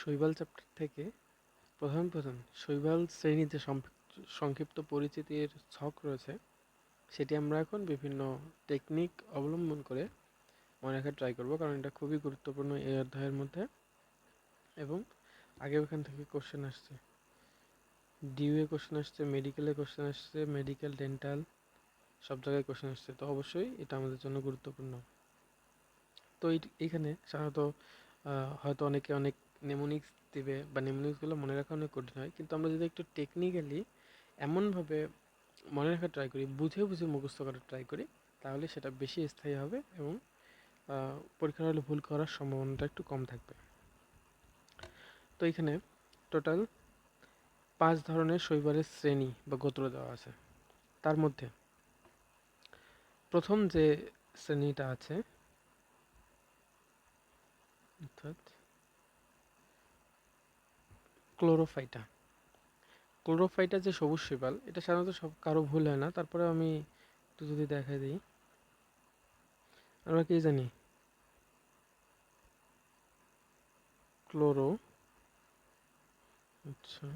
শৈবাল চ্যাপ্টার থেকে প্রধান প্রধান শৈবাল শ্রেণির যে সংক্ষিপ্ত পরিচিতির ছক রয়েছে, সেটি আমরা এখন বিভিন্ন টেকনিক অবলম্বন করে মনে রাখার ট্রাই করব, কারণ এটা খুবই গুরুত্বপূর্ণ এই অধ্যায়ের মধ্যে এবং আগে ওখান থেকে কোশ্চেন আসছে। ডিউএ কোশ্চেন আসছে মেডিকেলে কোশ্চেন আসছে মেডিকেল ডেন্টাল সব জায়গায় কোশ্চেন আসছে, তো অবশ্যই এটা আমাদের জন্য গুরুত্বপূর্ণ। তো এই- এইখানে সাধারণত হয়তো অনেকে অনেক নেমোনিক্স দিবে বা নেমোনিক্সগুলো মনে রাখা অনেক কঠিন হয়। কিন্তু আমরা যদি একটু টেকনিক্যালি এমনভাবে মনে রাখার ট্রাই করি, বুঝে বুঝে মুখস্থ করার ট্রাই করি, তাহলে সেটা বেশি স্থায়ী হবে এবং পরীক্ষার হলে ভুল করার সম্ভাবনাটা একটু কম থাকবে। তো এখানে টোটাল পাঁচ ধরনের শৈবালের শ্রেণি বা গোত্র দেওয়া আছে। তার মধ্যে প্রথম যে শ্রেণীটা আছে, অর্থাৎ ক্লোরোফাইটা। ক্লোরোফাইটা যে সবুজ শৈবাল, এটা সাধারণত সব কারও ভুল হয় না। তারপরে আমি একটু যদি দেখা দিই। আমরা কি জানি? ক্লোরো। আচ্ছা।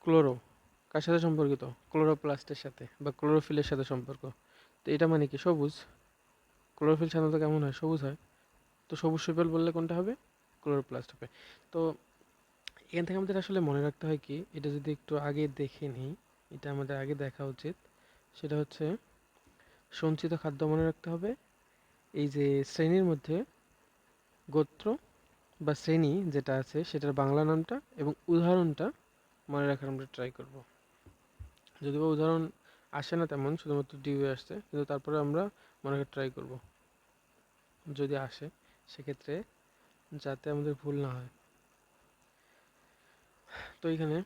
ক্লোরো। কার সাথে সম্পর্কিত? ক্লোরোপ্লাস্টের সাথে বা ক্লোরোফিলের সাথে সম্পর্ক। তো এটা মানে কি? সবুজ? ক্লোরোফিল সাধারণত কেমন হয়? সবুজ হয়। তো সবুজ শৈবাল বললে কোনটা হবে? ক্লোরোপ্লাস্ট হবে। তো এখান থেকে আমাদের আসলে মনে রাখতে হয় কি, এটা যদি একটু আগে দেখে নিই, এটা আমাদের আগে দেখা উচিত। সেটা হচ্ছে, সঞ্চিত খাদ্য মনে রাখতে হবে। এই যে শ্রেণির মধ্যে গোত্র বা শ্রেণি যেটা আছে, সেটার বাংলা নামটা এবং উদাহরণটা মনে রাখার আমরা ট্রাই করব। যদি বা উদাহরণ আসে না তেমন, শুধুমাত্র ডিউয়ে আসছে। কিন্তু তারপরে আমরা মনে রাখার ট্রাই করব। যদি আসে, সেক্ষেত্রে যাতে আমাদের ভুল না হয়। তো এখানে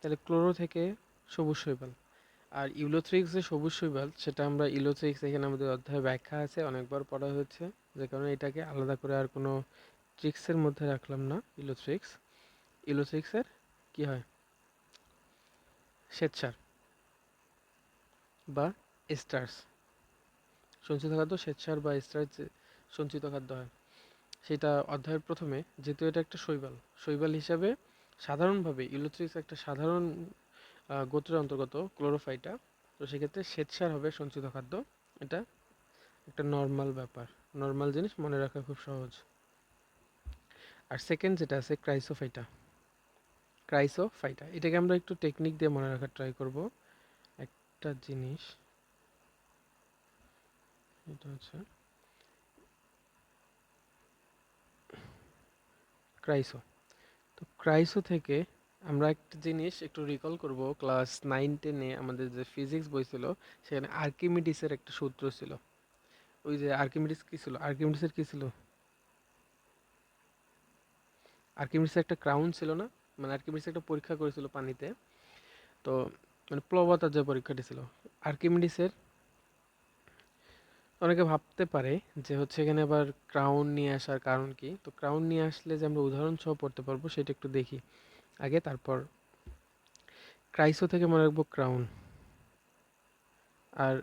তাহলে ক্লোরো থেকে সবুজ শৈবাল আর ইউলোথ্রিক্স যে সবুজ শৈবাল, সেটা আমরা ইউলোথ্রিক্স এখানে আমাদের অধ্যায়ে ব্যাখ্যা আছে, অনেকবার পড়া হয়েছে। যে কারণে এটাকে আলাদা করে আর কোনো ট্রিক্সের মধ্যে রাখলাম না ইলোথ্রিক্স ইলোথ্রিক্সের কি হয়? শ্বেতসার বা স্টার্স সঞ্চিত খাদ্য শ্বেতসার বা স্টার্স যে সঞ্চিত খাদ্য হয়। সেটা অধ্যায়ের প্রথমে, যেহেতু এটা একটা শৈবাল শৈবাল হিসাবে সাধারণভাবে ইলোথ্রিক্স একটা সাধারণ গোত্রের অন্তর্গত ক্লোরোফাইটা। তো সেক্ষেত্রে শ্বেতসার হবে সঞ্চিত খাদ্য। এটা একটা নর্মাল ব্যাপার। নর্মাল জিনিস মনে রাখা খুব সহজ। আর সেকেন্ড যেটা আছে, ক্রাইসোফাইটা। ক্রাইসোফাইটা। এটাকে আমরা একটু টেকনিক দিয়ে মনে রাখার ট্রাই করব। একটা জিনিস। এটা হচ্ছে ক্রাইসো তো ক্রাইসো থেকে আমরা একটা জিনিস একটু রিকল করব। ক্লাস নাইন টেনে আমাদের যে ফিজিক্স বই ছিল, সেখানে আর্কিমিডিসের একটা সূত্র ছিল। ওই যে আর্কিমিডিস কি ছিল? আর্কিমিডিসের কি ছিল? আর্কিমিডিসের একটা ক্রাউন ছিল না? মানে আর্কিমিডিস একটা পরীক্ষা করেছিল পানিতে। তো মানে প্লবতার যে পরীক্ষাটি ছিল আর্কিমিডিসের অনেকে ভাবতে পারে যে হচ্ছে এখানে আবার ক্রাউন নিয়ে আসার কারণ কি? তো ক্রাউন নিয়ে আসলে যে আমরা উদাহরণ সহ পড়তে পারব সেটা একটু দেখি। আগে তারপর ক্রাইসো থেকে মনে রাখব ক্রাউন আর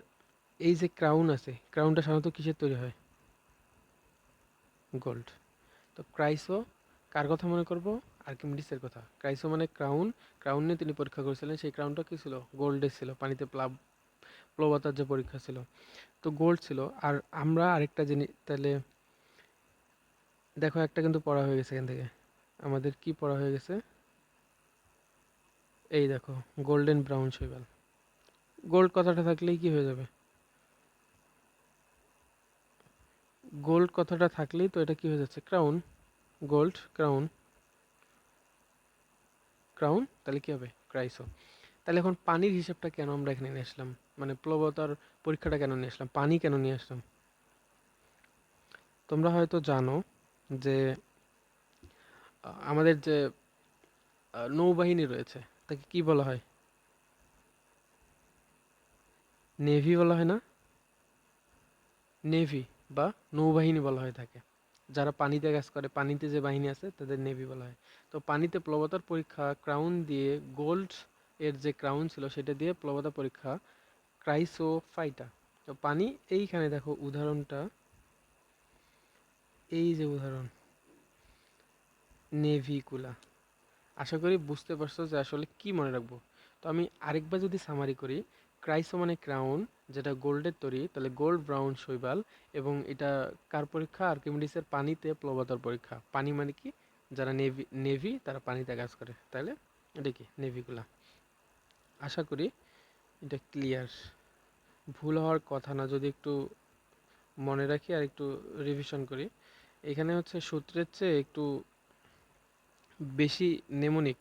এই যে ক্রাউন আছে ক্রাউনটা সাধারণত কিসের তৈরি হয়? গোল্ড তো ক্রাইসো কার কথা মনে করব? আর্কিমিডিসের কথা। ক্রাইসো মানে ক্রাউন ক্রাউন নিয়ে তিনি পরীক্ষা করেছিলেন। সেই ক্রাউনটা কি ছিল? গোল্ডের ছিল। পানিতে প্লাব, প্লবতার যে পরীক্ষা ছিল। তো গোল্ড ছিল। আর আমরা আরেকটা জিনিস, তাহলে দেখো একটা কিন্তু পড়া হয়ে গেছে এখান থেকে। আমাদের কি পড়া হয়ে গেছে? এই দেখো গোল্ডেন ব্রাউন শৈবাল গোল্ড কথাটা থাকলেই কি হয়ে যাবে? গোল্ড কথাটা থাকলেই তো এটা কি হয়ে যাচ্ছে? ক্রাউন গোল্ড ক্রাউন ক্রাউন তাহলে কি হবে? ক্রাইসো তাহলে এখন পানির হিসাবটা কেন আমরা এখানে নিয়ে আসলাম? মানে প্লবতার পরীক্ষাটা কেন নিয়ে আসলাম? পানি কেন নিয়ে আসলাম? তোমরা হয়তো জানো যে আমাদের যে নৌবাহিনী রয়েছে, তাকে কি বলা হয়? নেভি বলা হয় না? নেভি বা নৌবাহিনী বলা হয় থাকে যারা পানিতে কাজ করে, পানিতে যে বাহিনী আছে, তাদের নেভি বলা হয়। তো পানিতে প্লবতার পরীক্ষা ক্রাউন দিয়ে গোল্ড এর যে ক্রাউন ছিল, সেটা দিয়ে প্লবতা পরীক্ষা ক্রাইসোফাইটা। তো পানি, এইখানে দেখো উদাহরণটা। এই যে উদাহরণ, নেভিকুলা। আশা করি বুঝতে পারছ যে আসলে কি মনে রাখব। তো আমি আরেকবার যদি সামারি করি, ক্রাইসো মানে ক্রাউন, যেটা গোল্ডের তৈরি, তাহলে গোল্ড, ব্রাউন, শৈবাল, এবং এটা কার পরীক্ষা? আর আর্কিমিডিসের পানিতে প্লবতার পরীক্ষা। পানি মানে কি? যারা নেভি নেভি, তারা পানিতে কাজ করে তাহলে এটা কি? নেভিগুলা আশা করি এটা ক্লিয়ার ভুল হওয়ার কথা না, যদি একটু মনে রাখি আর একটু রিভিশন করি। এখানে হচ্ছে সূত্রের চেয়ে একটু বেশি নেমনিক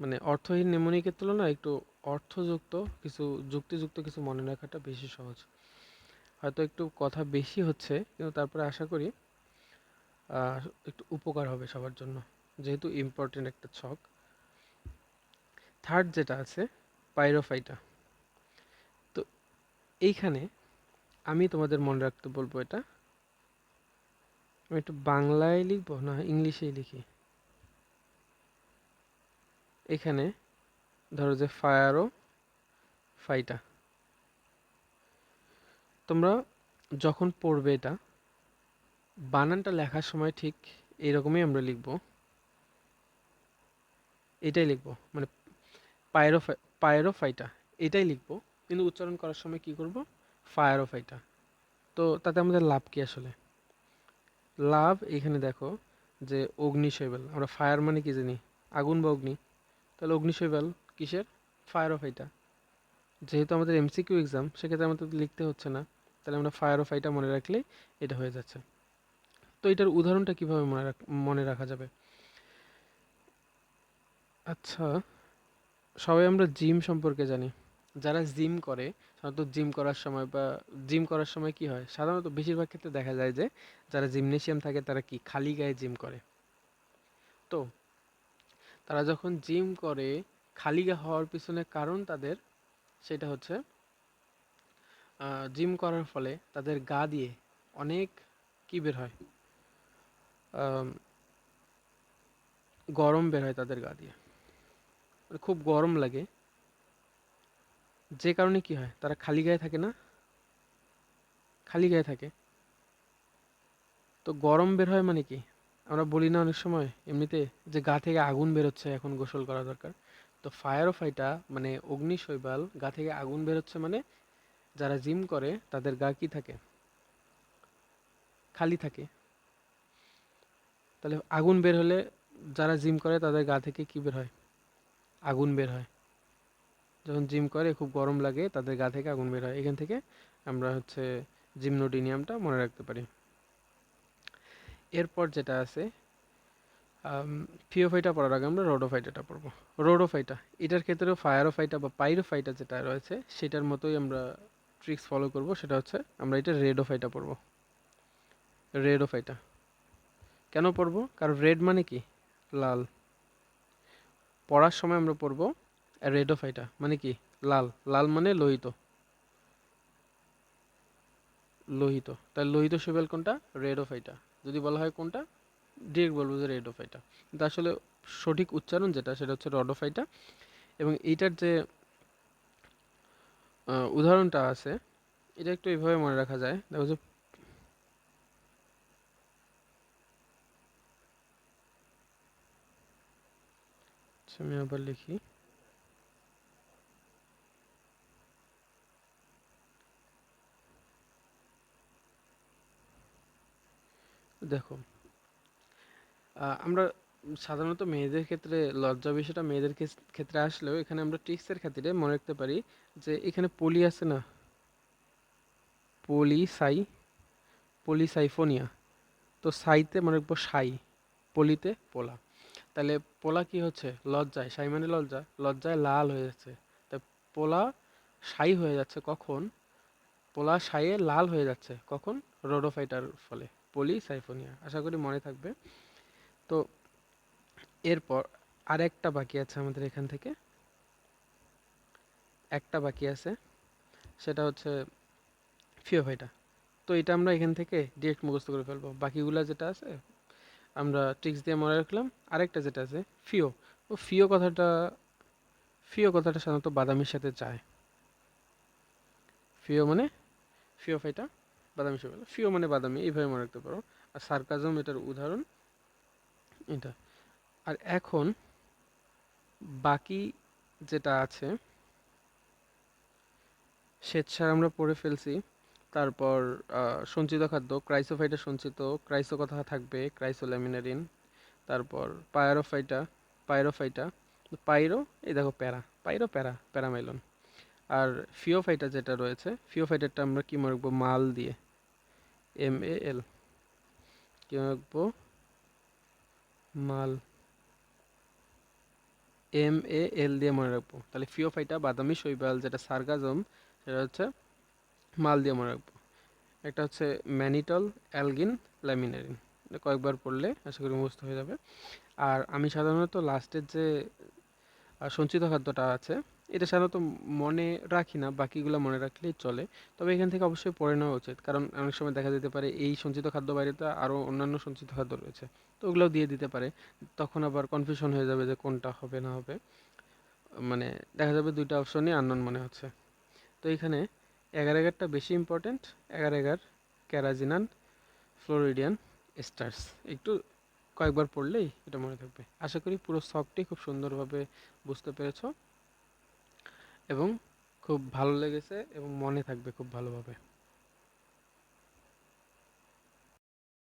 মানে অর্থহীন নেমনিকের তুলনায় একটু অর্থযুক্ত, কিছু যুক্তিযুক্ত কিছু মনে রাখাটা বেশি সহজ। হয়তো একটু কথা বেশি হচ্ছে, কিন্তু তারপরে আশা করি একটু উপকার হবে সবার জন্য, যেহেতু ইম্পর্টেন্ট একটা ছক। থার্ড যেটা আছে পাইরোফাইটা এইখানে আমি তোমাদের মনে রাখতে বলব এটা। আমি একটু বাংলায় লিখব, না ইংলিশেই লিখি। এখানে ধরো যে ফায়ারও ফাইটা তোমরা যখন পড়বে এটা, বানানটা লেখার সময় ঠিক এইরকমই আমরা লিখব। এটাই লিখব মানে পায়রো পায়রো ফাইটা এটাই লিখব। কিন্তু উচ্চারণ করার সময় কি করব? ফায়ারোফাইটা তো তাতে আমাদের লাভ কি আসলে? লাভ এখানে দেখো যে অগ্নিশৈবাল আমরা ফায়ার মানে কি জানি? আগুন বা অগ্নি। তাহলে অগ্নিশৈবাল কিসের? ফায়ারোফাইটা যেহেতু আমাদের এমসিকিউ এক্সাম সেক্ষেত্রে আমাদের লিখতে হচ্ছে না। তাহলে আমরা ফায়ারোফাইটা মনে রাখলেই এটা হয়ে যাচ্ছে। তো এটার উদাহরণটা কীভাবে মনে রাখ মনে রাখা যাবে? আচ্ছা সবাই আমরা জিম সম্পর্কে জানি। যারা জিম করে, সাধারণত জিম করার সময় বা জিম করার সময় কি হয়? সাধারণত বেশিরভাগ ক্ষেত্রে দেখা যায় যে, যারা জিমনেশিয়াম থাকে তারা কি খালি গায়ে জিম করে? তো, তারা যখন জিম করে, খালি গা হওয়ার পিছনে কারণ তাদের সেটা হচ্ছে জিম করার ফলে তাদের গা দিয়ে অনেক কি বের হয়? গরম বের হয় তাদের গা দিয়ে। মানে খুব গরম লাগে। যে কারণে কি হয়? তারা খালি গায়ে থাকে না? খালি গায়ে থাকে। তো গরম বের হয় মানে কি? আমরা বলি না অনেক সময়, এমনিতে যে গা থেকে আগুন বেরোচ্ছে এখন গোসল করা দরকার। তো ফায়ার ফাইটা মানে অগ্নি শৈবাল, গা থেকে আগুন বেরোচ্ছে মানে যারা জিম করে, তাদের গা কি থাকে? খালি থাকে। তাহলে আগুন বের হলে যারা জিম করে, তাদের গা থেকে কি বের হয়? আগুন বের হয়। যখন জিম করে, খুব গরম লাগে, তাদের গা থেকে আগুন বের হয়। এখান থেকে আমরা হচ্ছে জিমনোডিনিয়ামটা মনে রাখতে পারি। এরপর যেটা আছে ফিওফাইটা পড়ার আগে আমরা রোডোফাইটাটা পড়ব রোডোফাইটা এটার ক্ষেত্রেও ফায়ারোফাইটা বা পাইরোফাইটা যেটা রয়েছে, সেটার মতোই আমরা ট্রিক্স ফলো করব। সেটা হচ্ছে আমরা এটা রেডোফাইটা পড়ব রেডোফাইটা কেন পড়ব কারণ রেড মানে কি? লাল। পড়ার সময় আমরা পড়ব রেডোফাইটা মানে কি? লাল। লাল মানে লোহিত। লোহিত। তাই লোহিত সেবেল কোনটা? রেডোফাইটা যদি বলা হয় কোনটা? ডিরেক্ট বলব যে রেডোফাইটা কিন্তু আসলে সঠিক উচ্চারণ যেটা সেটা হচ্ছে রডোফাইটা এবং এইটার যে উদাহরণটা আছে এটা একটু এইভাবে মনে রাখা যায়। দেখো যে আচ্ছা, আমি আবার লিখি। দেখো আমরা সাধারণত মেয়েদের ক্ষেত্রে লজ্জা বিষয়টা মেয়েদের ক্ষেত্রে আসলেও এখানে আমরা ট্রিক্সের খাতিরে মনে রাখতে পারি যে এখানে পলি আছে না? পলি সাই পলিসাইফোনিয়া। তো সাইতে মনে রাখব সাই, পলিতে পোলা। তাহলে পোলা কি হচ্ছে? লজ্জায়। সাই মানে লজ্জা। লজ্জায় লাল হয়ে যাচ্ছে। তা পোলা সাই হয়ে যাচ্ছে কখন? পোলা সাইয়ে লাল হয়ে যাচ্ছে কখন? রোডোফাইটার ফলে। পলিসাইফোনিয়া আশা করি মনে থাকবে। তো এরপর আরেকটা বাকি আছে আমাদের এখান থেকে। একটা বাকি আছে। সেটা হচ্ছে ফিওফাইটা তো এটা আমরা এখান থেকে ডিরেক্ট মুখস্থ করে ফেলব। বাকিগুলো যেটা আছে, আমরা ট্রিক্স দিয়ে মনে রাখলাম। আরেকটা যেটা আছে, ফিও। ও ফিও কথাটা ফিও কথাটা সাধারণত বাদামের সাথে চায় ফিও মানে ফিও ফিওফাইটা বাদামি শৈবাল ফিও মানে বাদামি, এইভাবে মনে রাখতে পারো। আর সার্কাজম এটার উদাহরণ, এটা। আর এখন বাকি যেটা আছে শ্বেতসার আমরা পড়ে ফেলছি। তারপর সঞ্চিত খাদ্য ক্রাইসোফাইটা সঞ্চিত ক্রাইসো কথা থাকবে ক্রাইসো ক্রাইসোল্যামিনারিন তারপর পায়রোফাইটা পাইরোফাইটা, পাইরো, এই দেখো প্যারা, পাইরো, প্যারা, প্যারামাইলন। আর ফিওফাইটা যেটা রয়েছে, ফিওফাইটারটা আমরা কি রাখব? মাল দিয়ে। এম এ এল কি মনে রাখব মাল। এম এ এল দিয়ে মনে রাখব। তাহলে ফিওফাইটা বাদামি, শৈবাল, যেটা সার্গাজম সেটা হচ্ছে মাল দিয়ে মনে রাখব। একটা হচ্ছে ম্যানিটল অ্যালগিন ল্যামিনারিন কয়েকবার পড়লে আশা করি মুখস্থ হয়ে যাবে। আর আমি সাধারণত লাস্টের যে সঞ্চিত খাদ্যটা আছে এটা সাধারণত মনে রাখি না, বাকিগুলো মনে রাখলেই চলে। তবে এখান থেকে অবশ্যই পড়ে নেওয়া উচিত, কারণ অনেক সময় দেখা যেতে পারে এই সঞ্চিত খাদ্য বাইরে তো আরও অন্যান্য সঞ্চিত খাদ্য রয়েছে, তো ওগুলোও দিয়ে দিতে পারে। তখন আবার কনফিউশন হয়ে যাবে যে কোনটা হবে, না হবে। মানে দেখা যাবে দুইটা অপশনই আননোন মনে হচ্ছে। তো এখানে এগারো এগারটা বেশি ইম্পর্টেন্ট এগারো এগার ক্যারাজিনান ফ্লোরিডিয়ান স্টার্স একটু কয়েকবার পড়লেই এটা মনে থাকবে। আশা করি পুরো সবটি খুব সুন্দরভাবে বুঝতে পেরেছ। এবং খুব ভালো লেগেছে এবং মনে থাকবে খুব ভালোভাবে।